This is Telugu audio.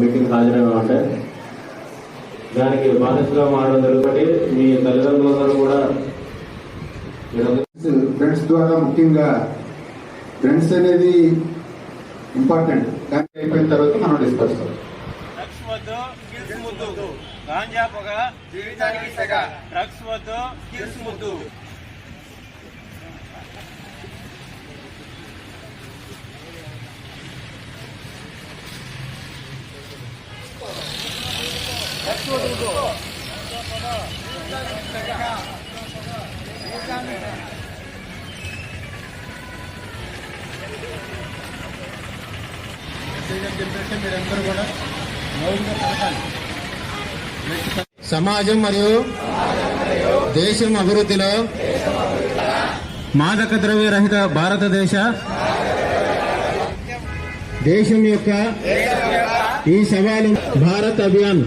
మీటింగ్ హాజరైన అంటే దానికి బాధ్యతగా మారడం జరుగుతుంది. మీ తల్లిదండ్రులందరూ కూడా ఫ్రెండ్స్ ద్వారా ముఖ్యంగా ఫ్రెండ్స్ అనేది ఇంపార్టెంట్ కానీ అయిపోయిన తర్వాత మనం డిస్కస్ గాంజా పొగ జీవితానికి సెగ. డ్రగ్స్ వద్దు కిల్స్ ముద్దు. సమాజం మరియు దేశం అభివృద్ధిలో మాదక ద్రవ్య రహిత భారతదేశ దేశం యొక్క सवाल भारत अभियान